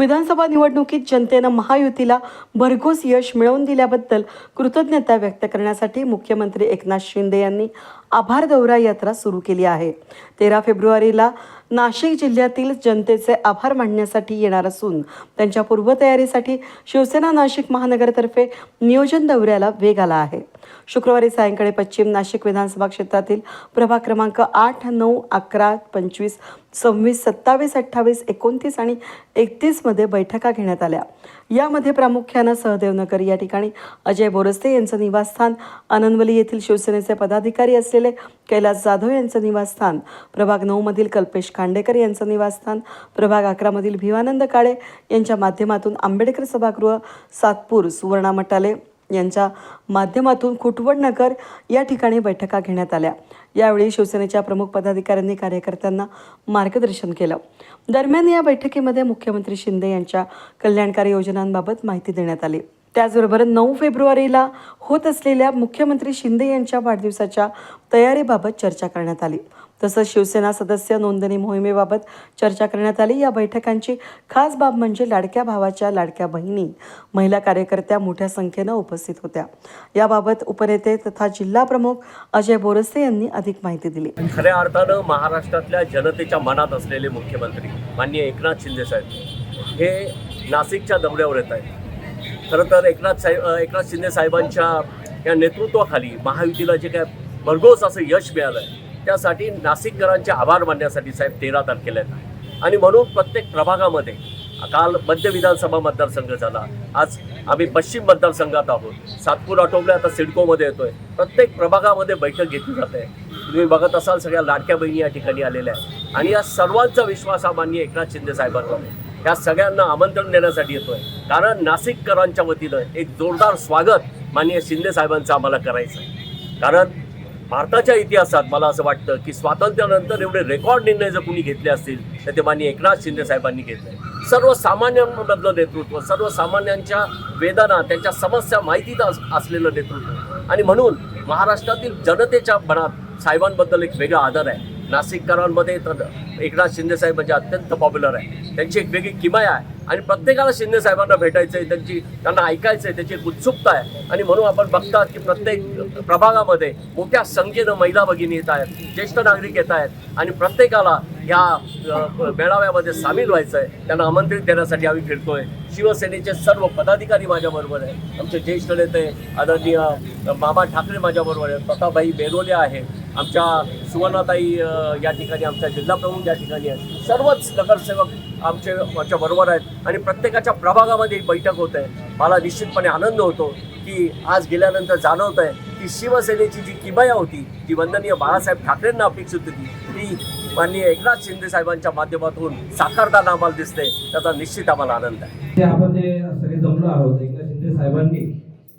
विधानसभा निवडणुकीत जनतेनं महायुतीला भरघोस यश मिळवून दिल्याबद्दल कृतज्ञता व्यक्त करण्यासाठी मुख्यमंत्री एकनाथ शिंदे यांनी आभार दौरा यात्रा सुरू केली आहे. तेरा फेब्रुवारीला नाशिक जिल्ह्यातील जनतेचे आभार मानण्यासाठी येणार असून त्यांच्या पूर्वतयारीसाठी शिवसेना नाशिक महानगरतर्फे नियोजन दौऱ्याला वेग आला आहे. शुक्रवारी सायंकाळी पश्चिम नाशिक विधानसभा क्षेत्रातील प्रभाग क्रमांक आठ नऊ अकरा पंचवीस सव्वीस सत्तावीस अठ्ठावीस एकोणतीस आणि एकतीसमध्ये बैठका घेण्यात आल्या. यामध्ये प्रामुख्यानं सहदेवनगर या ठिकाणी अजय बोरस्ते यांचं निवासस्थान आनंदवली येथील शिवसेनेचे पदाधिकारी असलेले कैलास जाधव यांचं निवासस्थान प्रभाग नऊमधील कल्पेश खांडेकर यांचं निवासस्थान प्रभाग अकरामधील भिवानंद काळे यांच्या माध्यमातून आंबेडकर सभागृह सातपूर सुवर्णा मटाले यांच्या माध्यमातून खुटवड नगर या ठिकाणी बैठका घेण्यात आल्या. यावेळी शिवसेनेच्या प्रमुख पदाधिकाऱ्यांनी कार्यकर्त्यांना मार्गदर्शन केलं. दरम्यान या बैठकीमध्ये मुख्यमंत्री शिंदे यांच्या कल्याणकारी योजनांबाबत माहिती देण्यात आली. त्याचबरोबर नऊ फेब्रुवारीला होत असलेल्या मुख्यमंत्री शिंदे यांच्या वाढदिवसाच्या तयारीबाबत चर्चा करण्यात आली. तसंच शिवसेना सदस्य नोंदणी मोहिमेबाबत चर्चा करण्यात आली. या बैठकांची खास बाब म्हणजे लाडक्या भावाच्या लाडक्या बहिणी महिला कार्यकर्त्या मोठ्या संख्येनं उपस्थित होत्या. याबाबत उपनेते तथा जिल्हा प्रमुख अजय बोरसे यांनी अधिक माहिती दिली. खऱ्या अर्थानं महाराष्ट्रातल्या जनतेच्या मनात असलेले मुख्यमंत्री माननीय एकनाथ शिंदे साहेब हे नाशिकच्या दौऱ्यावर येत आहेत. खरं तर एकनाथ साहेब एकनाथ शिंदे साहेबांच्या या नेतृत्वाखाली महायुतीला जे काय भरघोस असं यश मिळालं आहे त्यासाठी नाशिककरांचे आभार मानण्यासाठी साहेब तेरा तारखेला येतात आणि म्हणून प्रत्येक प्रभागामध्ये काल मध्य विधानसभा मतदारसंघ झाला आज आम्ही पश्चिम मतदारसंघात आहोत. सातपूर आटोपले आता सिडकोमध्ये येतोय. प्रत्येक प्रभागामध्ये बैठक घेतली जाते. तुम्ही बघत असाल सगळ्या लाडक्या बहिणी या ठिकाणी आलेल्या आहेत. आणि या सर्वांचा विश्वास हा माननीय एकनाथ शिंदे साहेबांवर आहे. ह्या सगळ्यांना आमंत्रण देण्यासाठी येतोय. कारण नाशिककरांच्या वतीनं एक जोरदार स्वागत माननीय शिंदे साहेबांचं आम्हाला करायचं आहे. कारण भारताच्या इतिहासात मला असं वाटतं की स्वातंत्र्यानंतर एवढे रेकॉर्ड निर्णय जर कुणी घेतले असतील तर ते माननीय एकनाथ शिंदे साहेबांनी घेतले. सर्वसामान्यांमधलं नेतृत्व सर्वसामान्यांच्या वेदना त्यांच्या समस्या माहितीत अस असलेलं नेतृत्व. आणि म्हणून महाराष्ट्रातील जनतेच्या मनात साहेबांबद्दल एक वेगळा आदर आहे. नाशिककरांमध्ये तर एकनाथ शिंदेसाहेब म्हणजे अत्यंत पॉप्युलर आहे. त्यांची एक वेगळी किमया आहे. आणि प्रत्येकाला शिंदेसाहेबांना भेटायचं आहे त्यांची त्यांना ऐकायचं आहे त्याची एक उत्सुकता आहे. आणि म्हणून आपण बघतात की प्रत्येक प्रभागामध्ये मोठ्या संख्येनं महिला भगिनी येत आहेत ज्येष्ठ नागरिक येत आहेत. आणि प्रत्येकाला या मेळाव्यामध्ये सामील व्हायचं आहे. त्यांना आमंत्रित देण्यासाठी आम्ही फिरतोय. शिवसेनेचे सर्व पदाधिकारी माझ्याबरोबर आहे आमचे ज्येष्ठ नेते आदरणीय मामा ठाकरे माझ्याबरोबर आहेत. प्रतापभाई बेरोले आहे. आमच्या सुवर्णाताई या ठिकाणी आमच्या जिल्हा प्रमुख या ठिकाणी आहेत. सर्वच नगरसेवक आमचे आमच्या बरोबर आहेत आणि प्रत्येकाच्या प्रभागामध्ये एक बैठक होत आहे. मला निश्चितपणे आनंद होतो की आज गेल्यानंतर जाणवत आहे की शिवसेनेची जी किमया होती ती वंदनीय बाळासाहेब ठाकरेंना अपेक्षित होती ती माननीय एकनाथ शिंदे साहेबांच्या माध्यमातून साकारताना आम्हाला दिसते त्याचा निश्चित आम्हाला आनंद आहे. आपण जे सगळे जमलो आहोत एकनाथ शिंदे साहेबांनी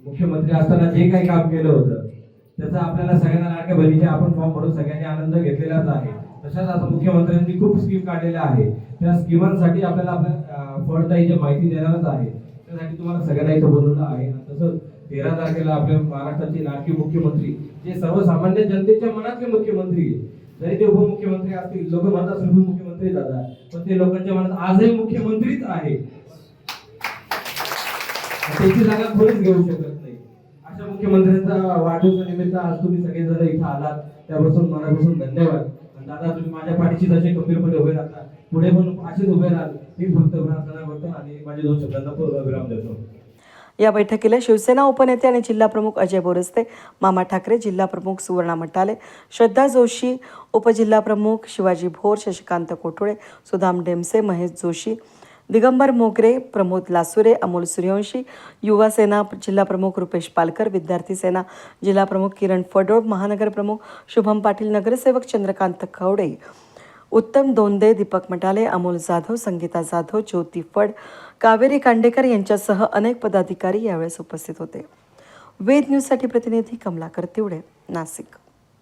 मुख्यमंत्री असताना जे काही काम केलं होतं त्याचा आपल्याला सगळ्यांना लाडक्या बहिणीचे आपण फॉर्म भरून सगळ्यांनी आनंद घेतलेलाच आहे. तशाच आता मुख्यमंत्र्यांनी खूप स्कीम काढलेल्या आहे. त्या स्कीमांसाठी आपल्याला आपल्या फळताईची माहिती देणारच आहे. त्यासाठी तुम्हाला सगळ्यांना इथं बोलवलं आहे. तसंच तेरा तारखेला आपल्या महाराष्ट्राचे लाडके मुख्यमंत्री जे सर्वसामान्य जनतेच्या मनातले मुख्यमंत्री जरी ते उपमुख्यमंत्री असतील लोक म्हणतात उपमुख्यमंत्री दादा पण ते लोकांच्या मनात आजही मुख्यमंत्रीच आहे त्याची जागा कोणीच घेऊ शकत मुख्यमंत्र्यांचा वाढदिवसा निमित्त आज तुम्ही सगळेजण इथं आलात. त्यापासून मनापासून धन्यवाद. दादा तुम्ही माझ्या पाठीशी जसे खंबीरपणे उभे राहता पुढे पण असेच उभे राहाल. मी फक्त प्रार्थना करतो आणि माझ्या दोन शब्दांना पूर्ण विराम देतो. या बैठकीला शिवसेना उपनेते आणि जिल्हा प्रमुख अजय बोरस्ते मामा ठाकरे जिल्हा प्रमुख सुवर्णा मटाले श्रद्धा जोशी उपजिल्हा प्रमुख शिवाजी भोर शशिकांत कोठोळे सुदाम डेमसे महेश जोशी दिगंबर मोगरे प्रमोद लासुरे अमोल सूर्यवंशी युवा सेना जिल्हा प्रमुख रुपेश पालकर विद्यार्थी सेना जिल्हा प्रमुख किरण फडोळ महानगर प्रमुख शुभम पाटील नगरसेवक चंद्रकांत खवडे उत्तम दोंदे दीपक मटाले अमोल जाधव संगीता जाधव ज्योती फड कावेरी कांडेकर यांच्यासह अनेक पदाधिकारी यावेळेस उपस्थित होते. वेद न्यूजसाठी प्रतिनिधी कमलाकर तिवडे नाशिक.